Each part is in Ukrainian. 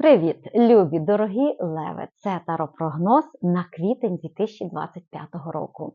Привіт, любі дорогі леви! Це таропрогноз на квітень 2025 року.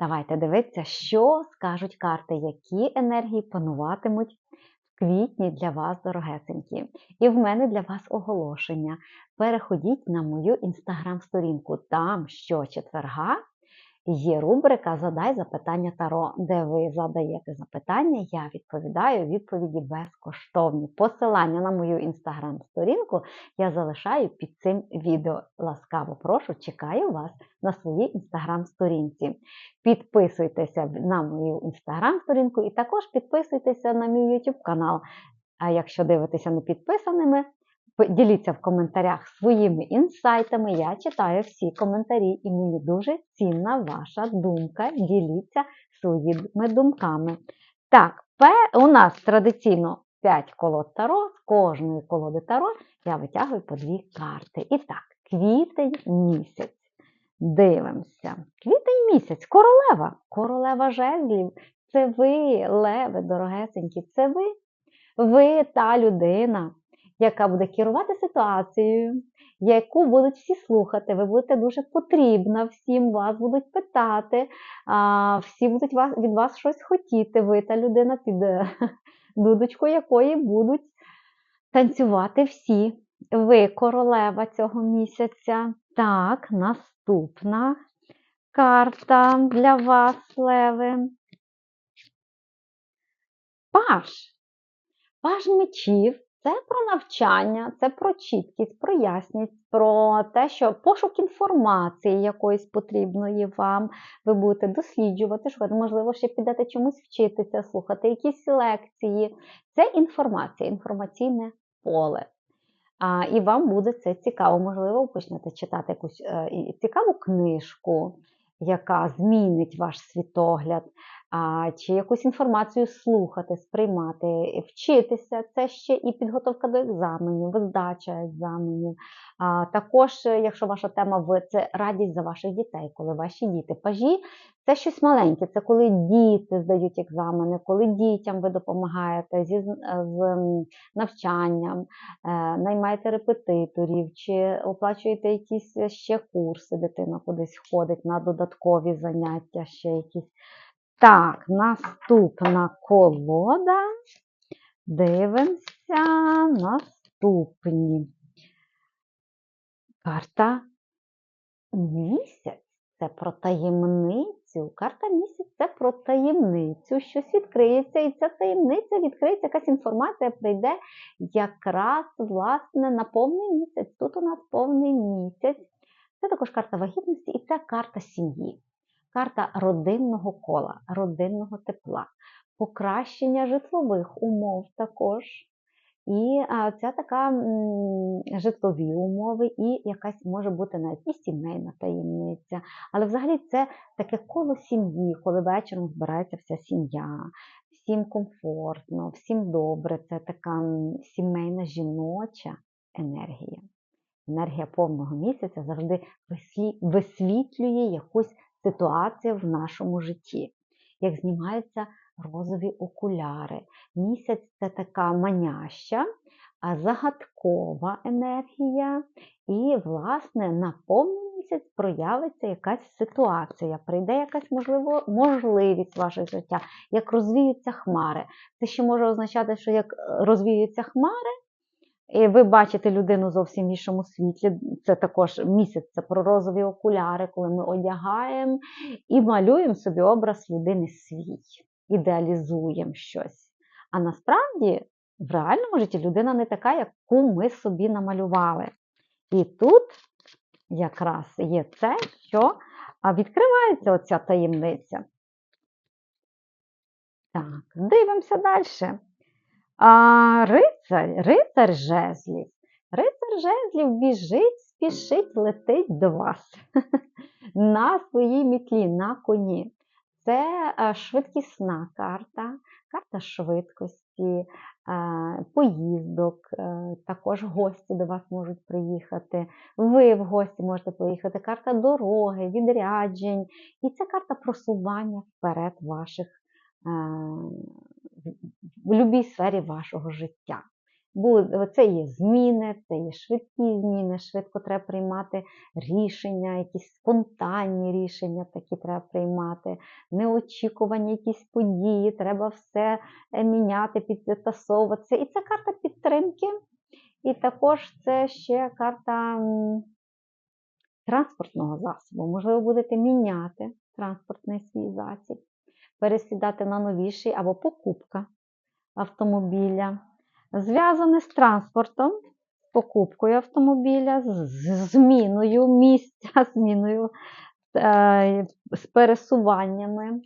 Давайте дивитися, що скажуть карти, які енергії пануватимуть в квітні для вас, дорогесенькі. І в мене для вас оголошення. Переходіть на мою інстаграм-сторінку. Там щочетверга Є рубрика Задай запитання Таро, де ви задаєте запитання, я відповідаю відповіді безкоштовні. Посилання на мою інстаграм-сторінку я залишаю під цим відео. Ласкаво прошу, чекаю вас на своїй інстаграм-сторінці. Підписуйтеся на мою інстаграм-сторінку і також підписуйтеся на мій YouTube канал. А якщо дивитеся не підписаними, Діліться в коментарях своїми інсайтами. Я читаю всі коментарі, і мені дуже цінна ваша думка. Діліться своїми думками. Так, у нас традиційно 5 колод таро, з кожної колоди таро я витягую по дві карти. І так, квітень місяць. Дивимося. Квітень місяць, королева, королева жезлів. Це ви, леви, дорогесенькі, це ви. Ви та людина яка буде керувати ситуацією, яку будуть всі слухати, ви будете дуже потрібна всім, вас будуть питати, всі будуть від вас щось хотіти. Ви та людина під дудочку якої будуть танцювати всі. Ви королева цього місяця. Так, наступна карта для вас, Леви. Паш. Паш мечів це про навчання, це про чіткість, про ясність, про те, що пошук інформації якоїсь потрібної вам, ви будете досліджувати, шукати, можливо, ще підете чомусь вчитися, слухати якісь лекції. Це інформація, інформаційне поле. А, І вам буде це цікаво. Можливо, ви почнете читати якусь е, цікаву книжку, яка змінить ваш світогляд чи якусь інформацію слухати, сприймати, вчитися. Це ще і підготовка до екзаменів, здача екзаменів. А Також, якщо ваша тема в це радість за ваших дітей, коли ваші діти пажі, це щось маленьке, це коли діти здають екзамени, коли дітям ви допомагаєте зі з навчанням, е, наймаєте репетиторів, чи оплачуєте якісь ще курси, дитина кудись ходить на додаткові заняття, ще якісь. Так, наступна колода. Дивимося наступні. Карта місяць це про таємницю. Карта місяць це про таємницю. Щось відкриється, і ця таємниця відкриється, якась інформація прийде якраз, власне, на повний місяць. Тут у нас повний місяць. Це також карта вагітності і це карта сім'ї карта родинного кола, родинного тепла, покращення житлових умов також. І це така житлові умови, і якась може бути навіть і сімейна таємниця. Але взагалі це таке коло сім'ї, коли вечором збирається вся сім'я, всім комфортно, всім добре. Це така сімейна жіноча енергія. Енергія повного місяця завжди висвітлює якусь ситуація в нашому житті, як знімаються розові окуляри. Місяць це така маняща, загадкова енергія, і, власне, на повний місяць проявиться якась ситуація, прийде якась можливо, можливість вашого життя, як розвіються хмари. Це ще може означати, що як розвіються хмари, і ви бачите людину зовсім в іншому світлі. Це також місяць це про розові окуляри, коли ми одягаємо і малюємо собі образ людини свій, ідеалізуємо щось. А насправді в реальному житті людина не така, яку ми собі намалювали. І тут якраз є це, що відкривається оця таємниця. Так, дивимося далі. А рицар, рицар жезлів. Рицар жезлів біжить, спішить, летить до вас на своїй мітлі, на коні. Це е, швидкісна карта, карта швидкості, е, поїздок, е, також гості до вас можуть приїхати. Ви в гості можете поїхати. Карта дороги, відряджень. І це карта просування вперед ваших в будь-якій сфері вашого життя. Буде, це є зміни, це є швидкі зміни, швидко треба приймати рішення, якісь спонтанні рішення такі треба приймати, неочікувані якісь події, треба все е, міняти, підтасовуватися. І це карта підтримки. І також це ще карта транспортного засобу. Можливо, будете міняти транспортний свій засіб, пересідати на новіший або покупка автомобіля. Зв'язане з транспортом, з покупкою автомобіля, з зміною місця, зміною, е, з пересуваннями,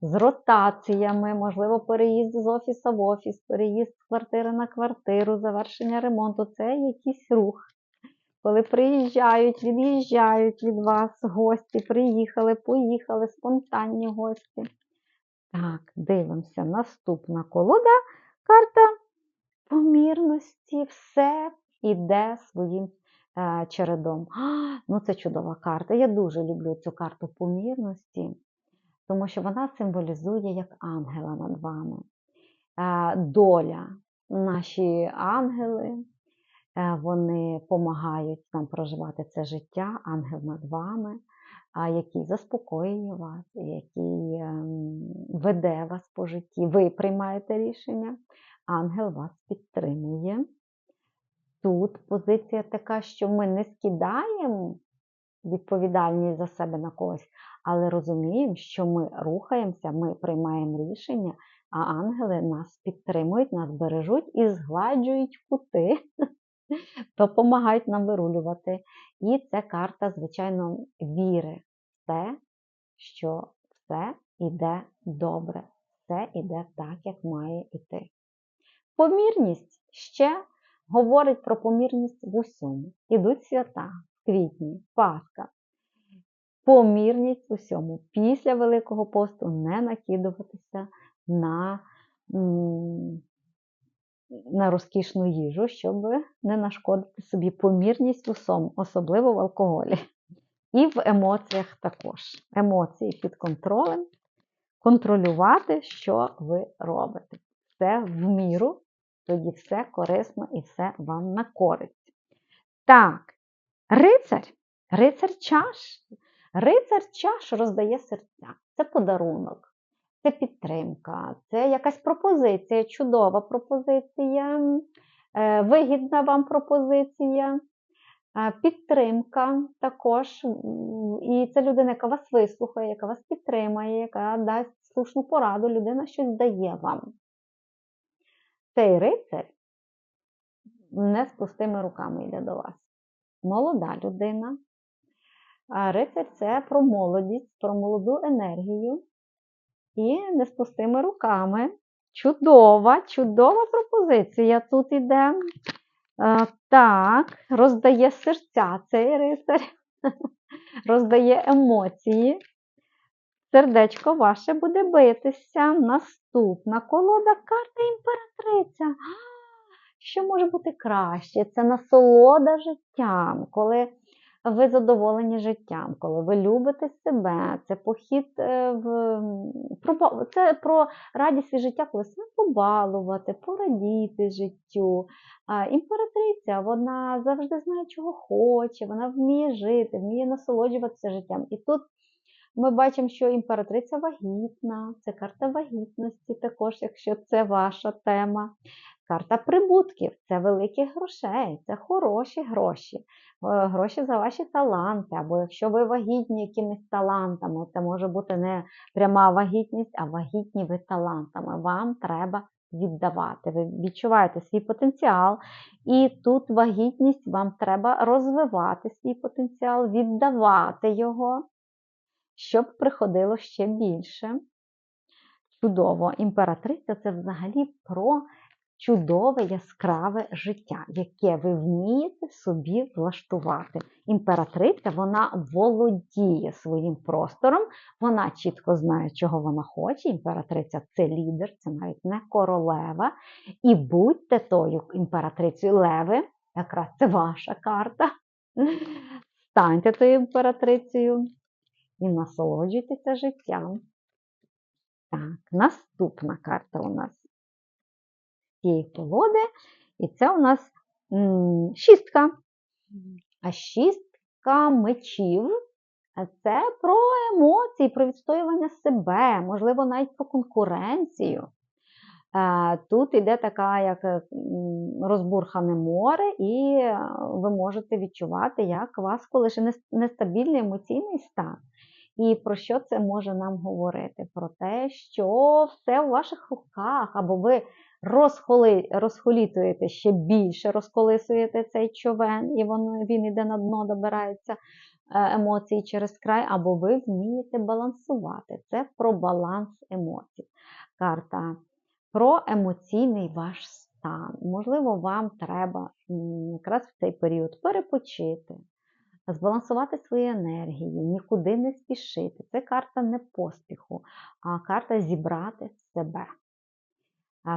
з ротаціями, можливо, переїзд з офісу в офіс, переїзд з квартири на квартиру, завершення ремонту це якийсь рух. Коли приїжджають, від'їжджають від вас гості, приїхали, поїхали, спонтанні гості. Так, дивимося. Наступна колода. Карта помірності. Все йде своїм е, чередом. А, ну, це чудова карта. Я дуже люблю цю карту помірності, тому що вона символізує як ангела над вами. Е, доля. Наші ангели. Е, Вони допомагають нам проживати це життя, ангел над вами, який заспокоює вас, який ем, веде вас по житті. Ви приймаєте рішення, ангел вас підтримує. Тут позиція така, що ми не скидаємо відповідальність за себе на когось, але розуміємо, що ми рухаємося, ми приймаємо рішення, а ангели нас підтримують, нас бережуть і згладжують кути допомагають нам вирулювати. І це карта, звичайно, віри в те, що все йде добре, все йде так, як має йти. Помірність ще говорить про помірність в усьому. Ідуть свята в квітні, Пасха. Помірність в усьому. Після Великого посту не накидуватися на на розкішну їжу, щоб не нашкодити собі помірність в усьому, особливо в алкоголі. І в емоціях також. Емоції під контролем, контролювати, що ви робите. Все в міру, тоді все корисно і все вам на користь. Так, рицар, рицар чаш. Рицар чаш роздає серця. Це подарунок це підтримка, це якась пропозиція, чудова пропозиція, е, вигідна вам пропозиція, підтримка також. І це людина, яка вас вислухає, яка вас підтримає, яка дасть слушну пораду, людина щось дає вам. Цей рицар не з пустими руками йде до вас. Молода людина. А рицар це про молодість, про молоду енергію і не з пустими руками. Чудова, чудова пропозиція тут іде. Е, так, роздає серця цей рицар, роздає емоції. Сердечко ваше буде битися. Наступна колода карта імператриця. Що може бути краще? Це насолода життям, коли ви задоволені життям, коли ви любите себе, це похід в в це про радість від життя, коли себе побалувати, порадіти життю. Імператриця вона завжди знає, чого хоче, вона вміє жити, вміє насолоджуватися життям. І тут ми бачимо, що імператриця вагітна, це карта вагітності, також, якщо це ваша тема. Карта прибутків це великих грошей, це хороші гроші, е, гроші за ваші таланти. Або якщо ви вагітні якимись талантами, це може бути не пряма вагітність, а вагітні ви талантами. Вам треба віддавати. Ви відчуваєте свій потенціал, і тут вагітність вам треба розвивати свій потенціал, віддавати його, щоб приходило ще більше. Чудово, імператриця це взагалі про чудове яскраве життя, яке ви вмієте собі влаштувати. Імператриця вона володіє своїм простором, вона чітко знає, чого вона хоче. Імператриця це лідер, це навіть не королева. І будьте тою імператрицею Леви, якраз це ваша карта. Станьте тою імператрицею і насолоджуйтеся життям. Так, наступна карта у нас цієї колоди І це у нас м, шістка. А шістка мечів це про емоції, про відстоювання себе, можливо, навіть про конкуренцію. Е, Тут іде така як е, розбурхане море, і е, ви можете відчувати, як у вас колише нестабільний емоційний стан. І про що це може нам говорити? Про те, що все у ваших руках, або ви розхоли, розхолітуєте ще більше, розколисуєте цей човен, і воно, він іде на дно, добирається емоції через край, або ви вмієте балансувати. Це про баланс емоцій. Карта про емоційний ваш стан. Можливо, вам треба якраз в цей період перепочити, збалансувати свої енергії, нікуди не спішити. Це карта не поспіху, а карта зібрати себе.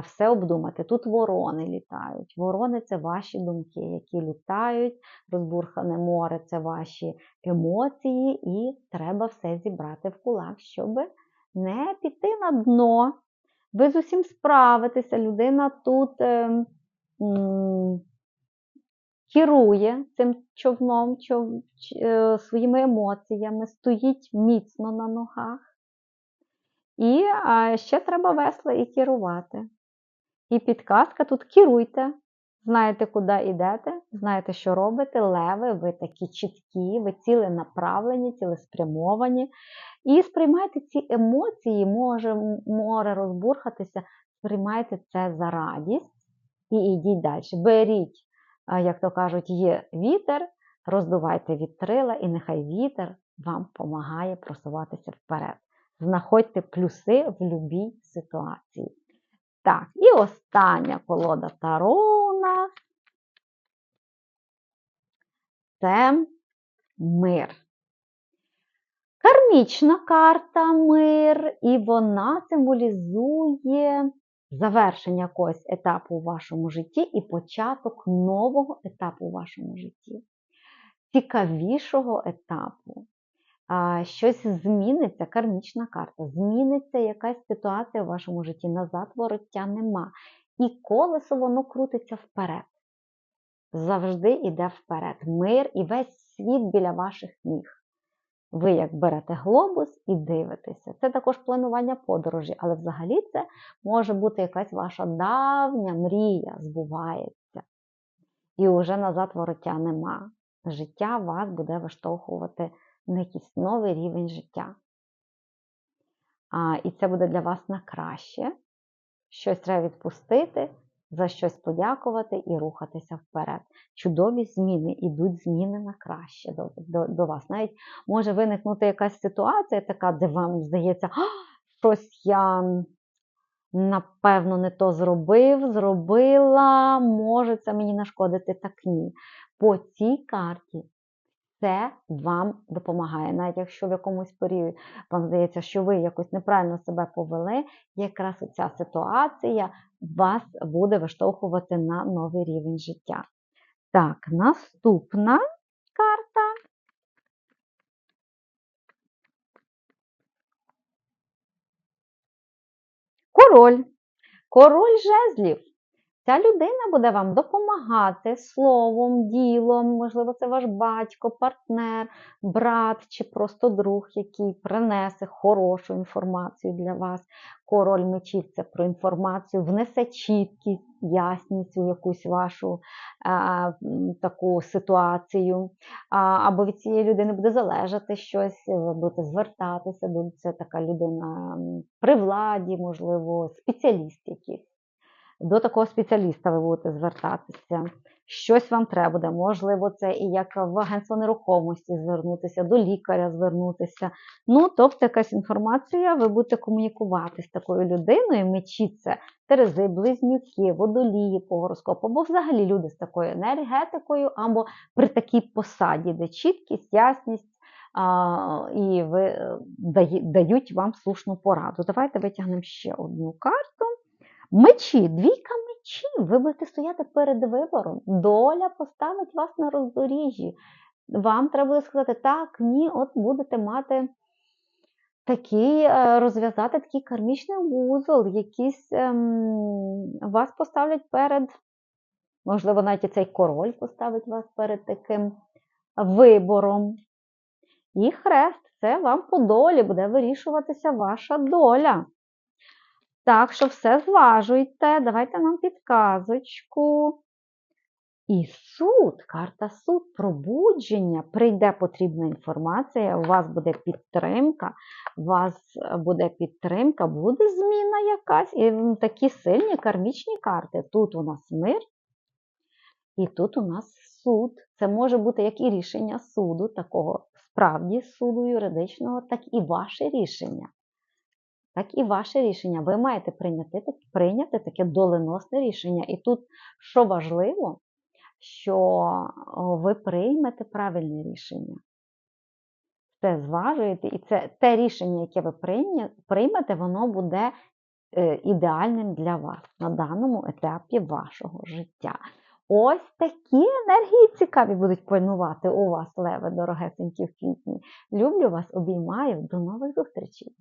Все обдумати. Тут ворони літають. Ворони це ваші думки, які літають, розбурхане море це ваші емоції, і треба все зібрати в кулак, щоб не піти на дно. Ви з усім справитеся. Людина тут е, керує цим човном, чов, е, своїми емоціями, стоїть міцно на ногах. І е, ще треба весла і керувати. І підказка тут керуйте. Знаєте, куди йдете, знаєте, що робите. Леви, ви такі чіткі, ви ціленаправлені, цілеспрямовані. І сприймайте ці емоції, може море розбурхатися, сприймайте це за радість і йдіть далі. Беріть, як то кажуть, є вітер, роздувайте вітрила, і нехай вітер вам допомагає просуватися вперед. Знаходьте плюси в будь-якій ситуації. Так, і остання колода Таро у нас це мир. Кармічна карта мир, і вона символізує завершення якогось етапу у вашому житті і початок нового етапу у вашому житті, цікавішого етапу. Щось зміниться, кармічна карта, зміниться якась ситуація у вашому житті, назад вороття нема. І колесо воно крутиться вперед. Завжди йде вперед. Мир і весь світ біля ваших ніг. Ви як берете глобус і дивитеся. Це також планування подорожі, але взагалі це може бути якась ваша давня мрія, збувається. І вже назад вороття нема. Життя вас буде виштовхувати на якийсь новий рівень життя. А, і це буде для вас на краще. Щось треба відпустити, за щось подякувати і рухатися вперед. Чудові зміни, ідуть зміни на краще до, до, до вас. Навіть може виникнути якась ситуація, така, де вам здається, щось я напевно не то зробив, зробила, може це мені нашкодити. Так ні. По цій карті це вам допомагає. Навіть якщо в якомусь періоді вам здається, що ви якось неправильно себе повели, якраз ця ситуація вас буде виштовхувати на новий рівень життя. Так, наступна карта. Король. Король жезлів. Ця людина буде вам допомагати словом, ділом, можливо, це ваш батько, партнер, брат чи просто друг, який принесе хорошу інформацію для вас. Король мечів це про інформацію, внесе чіткість, ясність у якусь вашу а, таку ситуацію. А, або від цієї людини буде залежати щось, ви будете звертатися, це така людина при владі, можливо, спеціаліст якийсь до такого спеціаліста ви будете звертатися. Щось вам треба буде. Можливо, це і як в агентство нерухомості звернутися, до лікаря звернутися. Ну, тобто, якась інформація, ви будете комунікувати з такою людиною, мечі це терези, близнюки, водолії по гороскопу, або взагалі люди з такою енергетикою, або при такій посаді, де чіткість, ясність. А, і ви, е, дають вам слушну пораду. Давайте витягнемо ще одну карту. Мечі, двійка мечів. Ви будете стояти перед вибором. Доля поставить вас на роздоріжжі. Вам треба буде сказати, так, ні, от будете мати такий, е, розв'язати такий кармічний вузол, якийсь ем, вас поставлять перед Можливо, навіть цей король поставить вас перед таким вибором. І хрест це вам по долі буде вирішуватися ваша доля. Так що все зважуйте, давайте нам підказочку. І суд, карта суд, пробудження, прийде потрібна інформація, у вас буде підтримка, у вас буде підтримка, буде зміна якась. І такі сильні кармічні карти. Тут у нас мир, і тут у нас суд. Це може бути як і рішення суду, такого справді суду юридичного, так і ваше рішення. Так і ваше рішення. Ви маєте прийняти, прийняти таке доленосне рішення. І тут, що важливо, що ви приймете правильне рішення. Це зважуєте, і це те рішення, яке ви приймете, воно буде е, ідеальним для вас на даному етапі вашого життя. Ось такі енергії цікаві будуть панувати у вас, леви, дорогесенькі в квітні. Люблю вас, обіймаю, до нових зустрічей!